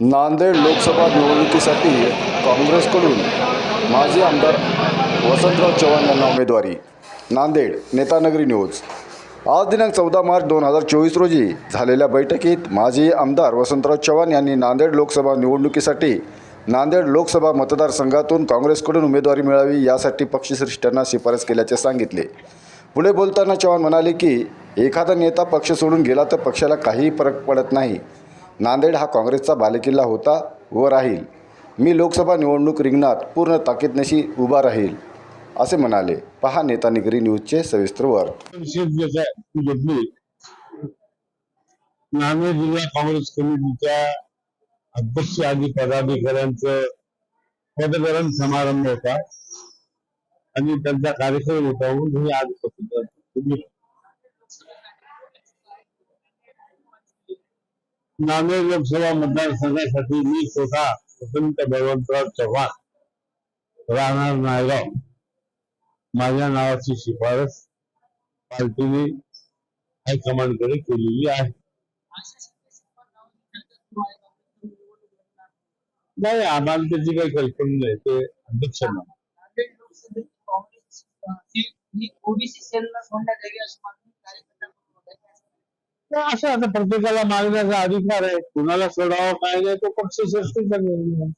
नांदेड लोकसभा निवडणुकीसाठी काँग्रेसकडून माजी आमदार वसंतराव चव्हाण यांना उमेदवारी. नांदेड नेतानगरी न्यूज. आज दिनांक चौदा मार्च दोन हजार चोवीस रोजी झालेल्या बैठकीत माजी आमदार वसंतराव चव्हाण यांनी नांदेड लोकसभा निवडणुकीसाठी नांदेड लोकसभा मतदारसंघातून काँग्रेसकडून उमेदवारी मिळावी यासाठी पक्षश्रेष्ठांना शिफारस केल्याचे सांगितले. पुढे बोलताना चव्हाण म्हणाले की एखादा नेता पक्ष सोडून गेला तर पक्षाला काहीही फरक पडत नाही. नांदेड हा काँग्रेसचा बालेकिल्ला होता व राहील. मी लोकसभा निवडणूक रिंगणात पूर्ण ताकीदनशी उभा राहील असे म्हणाले. पहा नेता निगरी न्यूजचे सविस्तर वर. नांदेड जिल्हा काँग्रेस कमिटीच्या अध्यक्ष आदी पदाधिकाऱ्यांचं पदग्रहण समारंभ होता. आणि त्यांचा कार्यक्रम होता म्हणून मी आज लोकसभा मी स्वतः भगवंतराव चव्हाण, राहणार नायगाव. माझ्या नावाची शिफारस पार्टीने हायकमांडकडे केलेली आहे. नाही, आम्हाला त्याची काही कल्पना नाही, ते अध्यक्ष म्हणा. ओबीसी मागणी कार्यकर्त्यांकडून होत आहे. तर असं आता प्रत्येकाला मागण्याचा अधिकार आहे कुणाला सोडावं काय नाही तो पक्ष सृष्टीचा निर्णय आहे.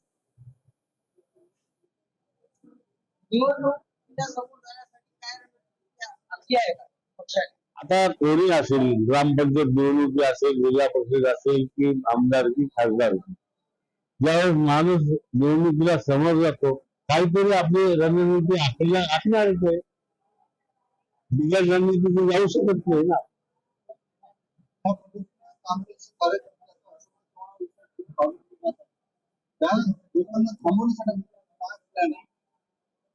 का आता कोणी असेल ग्रामपंचायत निवडणुकी असेल जिल्हा परिषद असेल की आमदारकी खासदारकी ज्यावेळेस माणूस निवडणुकीला समोर जातो काहीतरी आपली रणनीती आपल्याला आखणारच आहे बिगर रणनीती जाऊ शकत नाही ना।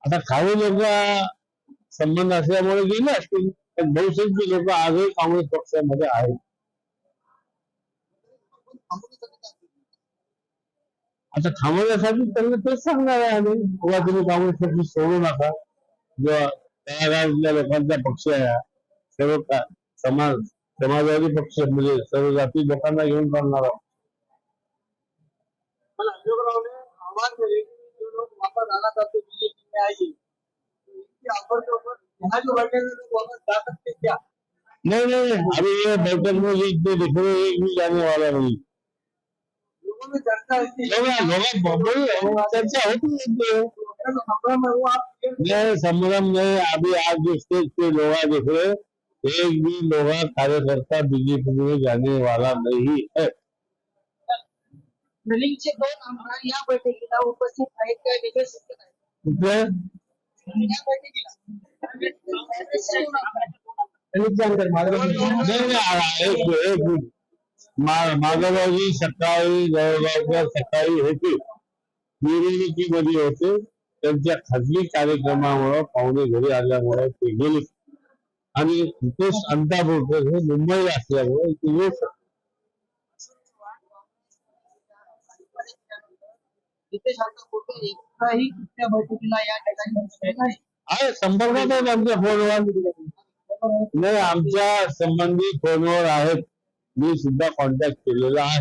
आता काही लोक संबंध असल्यामुळे गेले असतील पण बहुसंख्य लोक आजही काँग्रेस पक्षामध्ये आहेत. आता थांबवण्यासाठी त्यांना तेच सांगणार आहे आम्ही किंवा तुम्ही काँग्रेस पक्ष सोडू नका. किंवा तळागाळातल्या लोकांचा पक्ष आहे सर्व समाज समाजवादी पक्ष म्हणजे सर्व जाती लोकांना घेऊन चालणार आहोत. तो नहीं नहीं अभी ये बैठक में इतने दिख एक भी जाने वाला नहीं। लोगों में चर्चा लोग होती है। अगर संभ्रम है वो आप नहीं संभ्रम नहीं अभी आज जो स्टेज पे लोग दिख रहे एक भी लोग कार्यकर्ता बीजेपी में जाने वाला नहीं है। दलितचे दोन आमदार या बैठकीला उपस्थित आहेत काय वेगळे आहे कुठे या बैठकीला माधवरावजी सकाळी सकाळी होते होते त्यांच्या खाजगी कार्यक्रमामुळं पाहुणे घरी आल्यामुळे ते गेले आणि नितेश अंतापूरकर हे मुंबईला असल्यामुळे आमच्या फोनवर. नाही, आमच्या संबंधी फोनवर आहेत. मी सुद्धा कॉन्टॅक्ट केलेला आहे.